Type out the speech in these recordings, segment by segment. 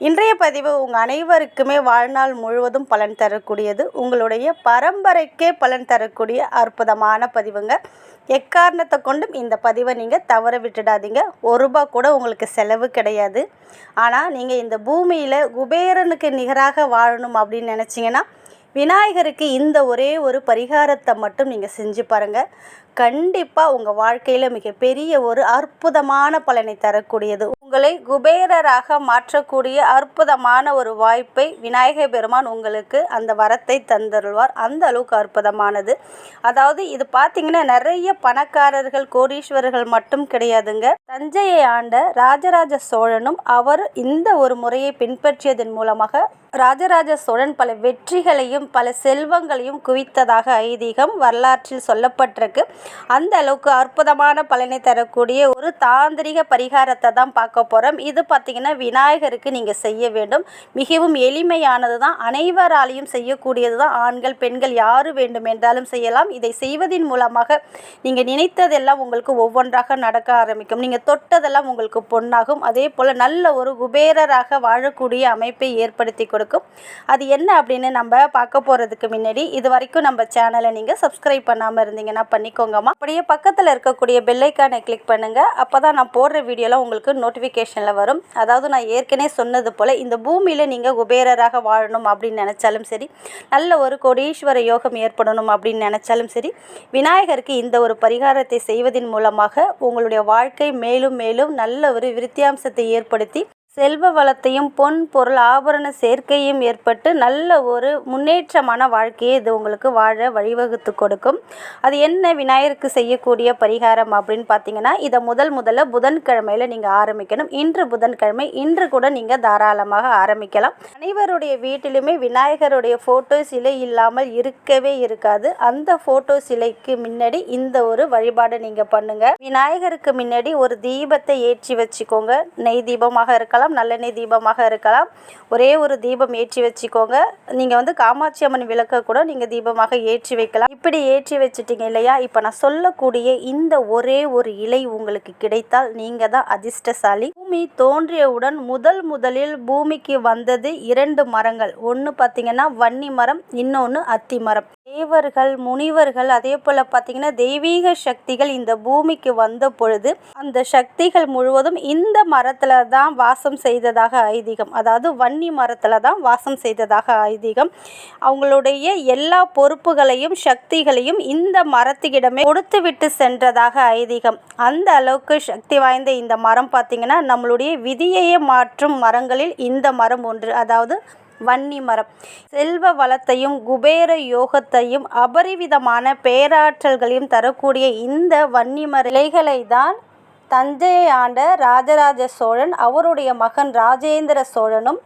இன்றைய பதிவு உங்கள் அனைவருக்குமே வாழ்நாள் முழுவதும் பலன் தரக்கூடியது. உங்களுடைய பரம்பரைக்கே பலன் தரக்கூடிய அற்புதமான பதிவுங்க. எக்காரணத்தை கொண்டும் இந்த பதிவை நீங்கள் தவற விட்டுடாதீங்க. ஒரு ரூபா கூட உங்களுக்கு செலவு கிடையாது. ஆனால் நீங்கள் இந்த பூமியில் குபேரனுக்கு நிகராக வாழணும் அப்படின்னு நினச்சிங்கன்னா விநாயகருக்கு இந்த ஒரே ஒரு பரிகாரத்தை மட்டும் நீங்கள் செஞ்சு பாருங்கள் கண்டிப்பாக உங்கள் வாழ்க்கையில் மிகப்பெரிய ஒரு அற்புதமான பலனை தரக்கூடியது. உங்களை குபேரராக மாற்றக்கூடிய அற்புதமான ஒரு வாய்ப்பை விநாயக பெருமான் உங்களுக்கு அந்த வரத்தை தந்தருள்வார். அந்த அளவுக்கு அற்புதமானது. அதாவது இது பார்த்தீங்கன்னா நிறைய பணக்காரர்கள் கோடீஸ்வரர்கள் மட்டும் கிடையாதுங்க. தஞ்சையை ஆண்ட ராஜராஜ சோழனும் அவர் இந்த ஒரு முறையை பின்பற்றியதன் மூலமாக ராஜராஜ சோழன் பல வெற்றிகளையும் பல செல்வங்களையும் குவித்ததாக ஐதீகம் வரலாற்றில் சொல்லப்பட்டிருக்கு. அந்த அளவுக்கு அற்புதமான பலனை தரக்கூடிய ஒரு தாந்திரிக பரிகாரத்தை தான் பார்க்க போகிறோம் இது பார்த்திங்கன்னா விநாயகருக்கு நீங்கள் செய்ய வேண்டும். மிகவும் எளிமையானது தான். அனைவராலையும் செய்யக்கூடியது தான். ஆண்கள் பெண்கள் யார் வேண்டும் என்றாலும் செய்யலாம். இதை செய்வதின் மூலமாக நீங்கள் நினைத்ததெல்லாம் உங்களுக்கு ஒவ்வொன்றாக நடக்க ஆரம்பிக்கும். நீங்கள் தொட்டதெல்லாம் உங்களுக்கு பொன்னாகும். அதே போல் நல்ல ஒரு குபேரராக வாழக்கூடிய அமைப்பை ஏற்படுத்தி கொடுக்கும். அது என்ன அப்படின்னு நம்ம பார்க்க போகிறதுக்கு முன்னாடி இது வரைக்கும் நம்ம சேனலை நீங்கள் சப்ஸ்கிரைப் பண்ணாமல் இருந்தீங்கன்னா பண்ணிக்கோங்கம்மா. அப்படியே பக்கத்தில் இருக்கக்கூடிய பெல்லைக்கானை கிளிக் பண்ணுங்கள் அப்போ தான் நான் போடுற வீடியோலாம் உங்களுக்கு நோட்டிஃபிகேஷனில் வரும். அதாவது நான் ஏற்கனவே சொன்னது போல் இந்த பூமியில் நீங்கள் குபேரராக வாழணும் அப்படின்னு நினச்சாலும் சரி நல்ல ஒரு கோடீஸ்வர யோகம் ஏற்படணும் அப்படின்னு நினச்சாலும் சரி விநாயகருக்கு இந்த ஒரு பரிகாரத்தை செய்வதன் மூலமாக உங்களுடைய வாழ்க்கை மேலும் மேலும் நல்ல ஒரு விருத்தியாம்சத்தை ஏற்படுத்தி செல்வ வளத்தையும் பொன் பொருள் ஆபரண சேர்க்கையும் ஏற்பட்டு நல்ல ஒரு முன்னேற்றமான வாழ்க்கையை இது உங்களுக்கு வாழ வழிவகுத்து கொடுக்கும். அது என்ன விநாயகருக்கு செய்யக்கூடிய பரிகாரம் அப்படின்னு பார்த்தீங்கன்னா இதை முதல் முதல்ல புதன்கிழமையில் நீங்கள் ஆரம்பிக்கணும். இன்று புதன்கிழமை இன்று கூட நீங்கள் தாராளமாக ஆரம்பிக்கலாம். அனைவருடைய வீட்டிலுமே விநாயகருடைய ஃபோட்டோ சிலை இல்லாமல் இருக்கவே இருக்காது. அந்த ஃபோட்டோ சிலைக்கு முன்னாடி இந்த ஒரு வழிபாடை நீங்கள் பண்ணுங்கள் விநாயகருக்கு முன்னாடி ஒரு தீபத்தை ஏற்றி வச்சுக்கோங்க. நெய் தீபமாக இருக்கலாம். இருக்கலாம் நல்லெண்ணெய் தீபமாக இருக்கலாம். ஒரே ஒரு தீபம் ஏற்றி வச்சுக்கோங்க. நீங்கள் வந்து காமாட்சி அம்மன் விளக்க கூட நீங்கள் தீபமாக ஏற்றி வைக்கலாம். இப்படி ஏற்றி வச்சிட்டிங்க இல்லையா? இப்போ நான் சொல்லக்கூடிய இந்த ஒரே ஒரு இலை உங்களுக்கு கிடைத்தால் நீங்கள் தான் அதிர்ஷ்டசாலி. பூமி தோன்றியவுடன் முதல் முதலில் பூமிக்கு வந்தது இரண்டு மரங்கள். ஒன்று பார்த்தீங்கன்னா வன்னி மரம் இன்னொன்று அத்தி மரம். தேவர்கள் முனிவர்கள் அதே போல் பார்த்தீங்கன்னா தெய்வீக சக்திகள் இந்த பூமிக்கு வந்த பொழுது அந்த சக்திகள் முழுவதும் இந்த மரத்தில் தான் வாசம் செய்ததாக ஐதீகம். அதாவது வன்னி மரத்தில் தான் வாசம் செய்ததாக ஐதீகம். அவங்களுடைய எல்லா பொறுப்புகளையும் சக்திகளையும் இந்த மரத்துக்கிடமே கொடுத்து விட்டு சென்றதாக ஐதீகம். அந்த அளவுக்கு சக்தி வாய்ந்த இந்த மரம் பார்த்திங்கன்னா நம்மளுடைய விதியையே மாற்றும் மரங்களில் இந்த மரம் ஒன்று. அதாவது வன்னி மரம் செல்வ வளத்தையும் குபேர யோகத்தையும் அபரிவிதமான பேராற்றல்களையும் தரக்கூடிய இந்த வன்னி மர இலைகளை தான் தஞ்சையை ஆண்ட ராஜராஜ சோழன் அவருடைய மகன் ராஜேந்திர சோழனும்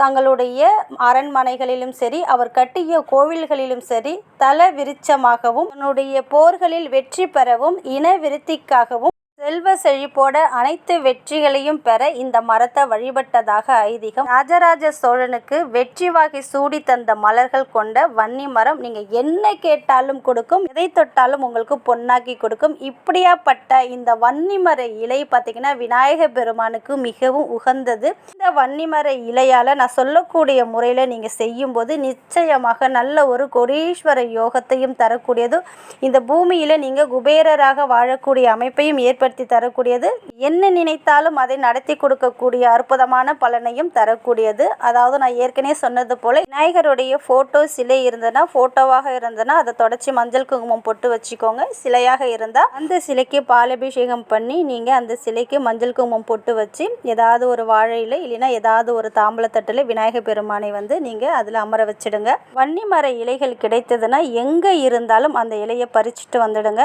தங்களுடைய அரண்மனைகளிலும் சரி அவர் கட்டிய கோவில்களிலும் சரி தல விருட்சமாகவும் தன்னுடைய போர்களில் வெற்றி பெறவும் இன விருத்திக்காகவும் செல்வ செழிப்போட அனைத்து வெற்றிகளையும் பெற இந்த மரத்தை வழிபட்டதாக ஐதீகம். ராஜராஜ சோழனுக்கு வெற்றி வாகை சூடி தந்த மலர்கள் கொண்ட வன்னி மரம் நீங்க என்ன கேட்டாலும் கொடுக்கும் எதை தொட்டாலும் உங்களுக்கு பொன்னாக்கி கொடுக்கும். இப்படியாப்பட்ட இந்த வன்னி மர இலை பார்த்தீங்கன்னா விநாயக பெருமானுக்கு மிகவும் உகந்தது. இந்த இலையால் நான் சொல்லக்கூடிய முறையில் நீங்கள் செய்யும்போது நிச்சயமாக நல்ல ஒரு கொடீஸ்வர யோகத்தையும் தரக்கூடியது. இந்த பூமியில் நீங்கள் குபேரராக வாழக்கூடிய அமைப்பையும் ஏற்படுத்தி தரக்கூடியது. என்ன நினைத்தாலும் அதை நடத்தி கொடுக்கக்கூடிய அற்புதமான பலனையும் தரக்கூடியது. அதாவது நான் ஏற்கனவே சொன்னது போல் விநாயகருடைய ஃபோட்டோ சிலை இருந்ததுன்னா ஃபோட்டோவாக இருந்ததுன்னா அதை தொடச்சி மஞ்சள் குங்குமம் போட்டு வச்சுக்கோங்க. சிலையாக இருந்தால் அந்த சிலைக்கு பாலபிஷேகம் பண்ணி நீங்கள் அந்த சிலைக்கு மஞ்சள் குங்குமம் போட்டு வச்சு ஏதாவது ஒரு வாழையில் இல்லைன்னா ஏதாவது ஒரு தாம்பலத்தட்டில் விநாயகர் பெருமானை வந்து நீங்கள் அதில் அமர வச்சுடுங்க. வன்னி மர இலைகள் கிடைத்ததுன்னா எங்கே இருந்தாலும் அந்த இலையை பறிச்சுட்டு வந்துடுங்க.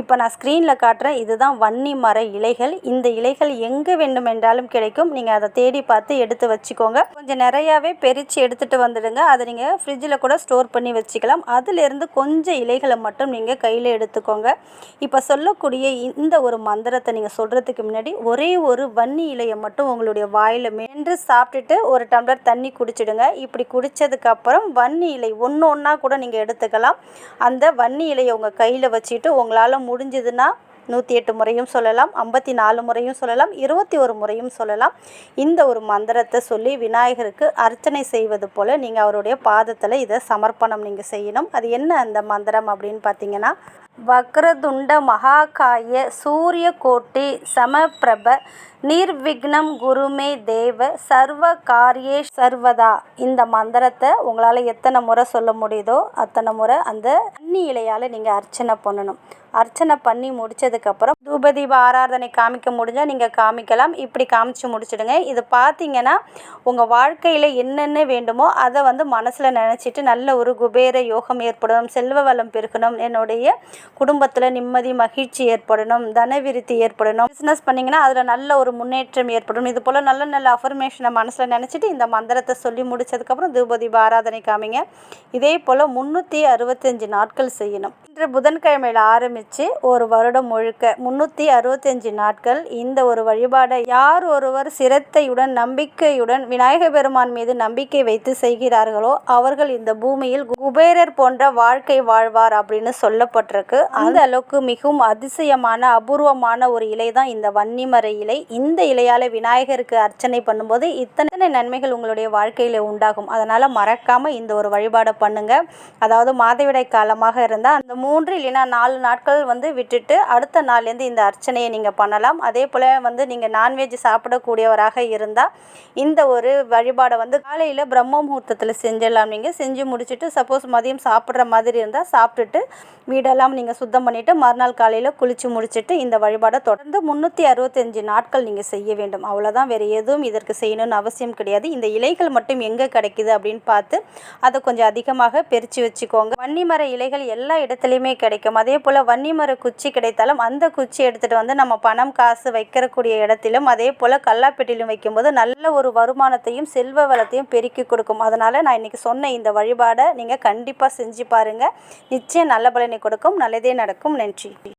இப்போ நான் ஸ்க்ரீனில் காட்டுறேன். இதுதான் வன்னி மர இலைகள். இந்த இலைகள் எங்கே வேண்டுமென்றாலும் கிடைக்கும். நீங்கள் அதை தேடி பார்த்து எடுத்து வச்சுக்கோங்க. கொஞ்சம் நிறையாவே பெரித்து எடுத்துகிட்டு வந்துடுங்க. அதை நீங்கள் ஃப்ரிட்ஜில் கூட ஸ்டோர் பண்ணி வச்சுக்கலாம். அதிலிருந்து கொஞ்சம் இலைகளை மட்டும் நீங்கள் கையில் எடுத்துக்கோங்க. இப்போ சொல்லக்கூடிய இந்த ஒரு மந்திரத்தை நீங்கள் சொல்கிறதுக்கு முன்னாடி ஒரே ஒரு வன்னி இலையை மட்டும் உங்களுடைய வாயில் என்று சாப்பிட்டுட்டு ஒரு டம்ளர் தண்ணி குடிச்சிடுங்க. இப்படி குடித்ததுக்கப்புறம் வன்னி இலை ஒன்று ஒன்றா கூட நீங்கள் எடுத்துக்கலாம். அந்த வன்னி இலையை உங்கள் கையில் வச்சுட்டு உங்களால் முடிஞ்சதுன்னா நூற்றி எட்டு முறையும் சொல்லலாம் ஐம்பத்தி நாலு முறையும் சொல்லலாம் இருபத்தி ஒரு முறையும் சொல்லலாம். இந்த ஒரு மந்திரத்தை சொல்லி விநாயகருக்கு அர்ச்சனை செய்வது போல் நீங்கள் அவருடைய பாதத்தில் இதை சமர்ப்பணம் நீங்கள் செய்யணும். அது என்ன அந்த மந்திரம் அப்படின்னு பார்த்தீங்கன்னா வக்ரதுண்ட மகாகாய சூரிய கோட்டி சமப்பிரப நிர்விக்னம் குருமே தேவ சர்வ காரியே சர்வதா. இந்த மந்திரத்தை உங்களால் எத்தனை முறை சொல்ல முடியுதோ அத்தனை முறை அந்த அன்னி இலையால் நீங்கள் அர்ச்சனை பண்ணணும். அர்ச்சனை பண்ணி முடிச்சதுக்கப்புறம் தூபதீப ஆராதனை காமிக்க முடிஞ்சால் நீங்கள் காமிக்கலாம். இப்படி காமிச்சு முடிச்சிடுங்க. இது பார்த்தீங்கன்னா உங்கள் வாழ்க்கையில் என்னென்ன வேண்டுமோ அதை வந்து மனசில் நினச்சிட்டு நல்ல ஒரு குபேர யோகம் ஏற்படணும் செல்வ வளம் பெருக்கணும் என்னுடைய குடும்பத்தில் நிம்மதி மகிழ்ச்சி ஏற்படணும் தனவிருத்தி ஏற்படணும். பிஸ்னஸ் பண்ணிங்கன்னா அதில் நல்ல ஒரு முன்னேற்றம் ஏற்படும். இது போல் நல்ல நல்ல அஃபர்மேஷனை மனசில் நினச்சிட்டு இந்த மந்திரத்தை சொல்லி முடிச்சதுக்கப்புறம் தூபதீப ஆராதனை காமிங்க. இதே போல் முந்நூற்றி அறுபத்தஞ்சு நாட்கள் செய்யணும். இன்று புதன்கிழமையில் ஆரம்பித்து ஒரு வருடம் முழுக்க முந்நூற்றி அறுபத்தஞ்சு நாட்கள் இந்த ஒரு வழிபாடை யார் ஒருவர் சிரத்தையுடன் நம்பிக்கையுடன் விநாயக பெருமான் மீது நம்பிக்கை வைத்து செய்கிறார்களோ அவர்கள் இந்த பூமியில் குபேரர் போன்ற வாழ்க்கை வாழ்வார் அப்படின்னு சொல்லப்பட்டிருக்கு. அந்த அளவுக்கு மிகவும் அதிசயமான அபூர்வமான ஒரு இலை தான் இந்த வன்னிமர இலை. இந்த இலையால் விநாயகருக்கு அர்ச்சனை பண்ணும்போது இத்தனை நன்மைகள் உங்களுடைய வாழ்க்கையில் உண்டாகும். அதனால் மறக்காமல் இந்த ஒரு வழிபாடை பண்ணுங்க. அதாவது மாதவிடாய் காலமாக இருந்தால் அந்த மூன்று இல்லைன்னா நாலு நாட்கள் வந்து விட்டுட்டு அடுத்த நாள்லேருந்து இந்த அர்ச்சனையை நீங்கள் பண்ணலாம். அதே போல் வந்து நீங்கள் நான்வெஜ் சாப்பிடக்கூடியவராக இருந்தால் இந்த ஒரு வழிபாடை வந்து காலையில் பிரம்ம முகூர்த்தத்தில் செஞ்சிடலாம் நீங்கள் செஞ்சு முடிச்சுட்டு சப்போஸ் மதியம் சாப்பிட்ற மாதிரி இருந்தால் சாப்பிட்டுட்டு வீடெல்லாம் நீங்கள் சுத்தம் பண்ணிவிட்டு மறுநாள் காலையில் குளித்து முடிச்சுட்டு இந்த வழிபாடை தொடர்ந்து முந்நூற்றி அறுபத்தஞ்சு நாட்கள் நீங்கள் செய்ய வேண்டும். அவ்வளோதான் வேறு எதுவும் இதற்கு செய்யணும்னு அவசியம் கிடையாது. இந்த இலைகள் மட்டும் எங்கே கிடைக்குது அப்படின்னு பார்த்து அதை கொஞ்சம் அதிகமாக பிரித்து வச்சுக்கோங்க. வன்னிமர இலைகள் எல்லா இடத்துலையுமே கிடைக்கும். அதே போல் வன்னிமர குச்சி கிடைத்தாலும் அந்த குச்சி எடுத்துகிட்டு வந்து நம்ம பணம் காசு வைக்கிறக்கூடிய இடத்திலும் அதே போல் கல்லாப்பெட்டிலும் வைக்கும்போது நல்ல ஒரு வருமானத்தையும் செல்வ வளத்தையும் பெருக்கி கொடுக்கும். அதனால் நான் இன்றைக்கி சொன்ன இந்த வழிபாடை நீங்கள் கண்டிப்பாக செஞ்சு பாருங்கள் நிச்சயம் நல்ல பலனை கொடுக்கும். நல்லதே நடக்கும். நன்றி.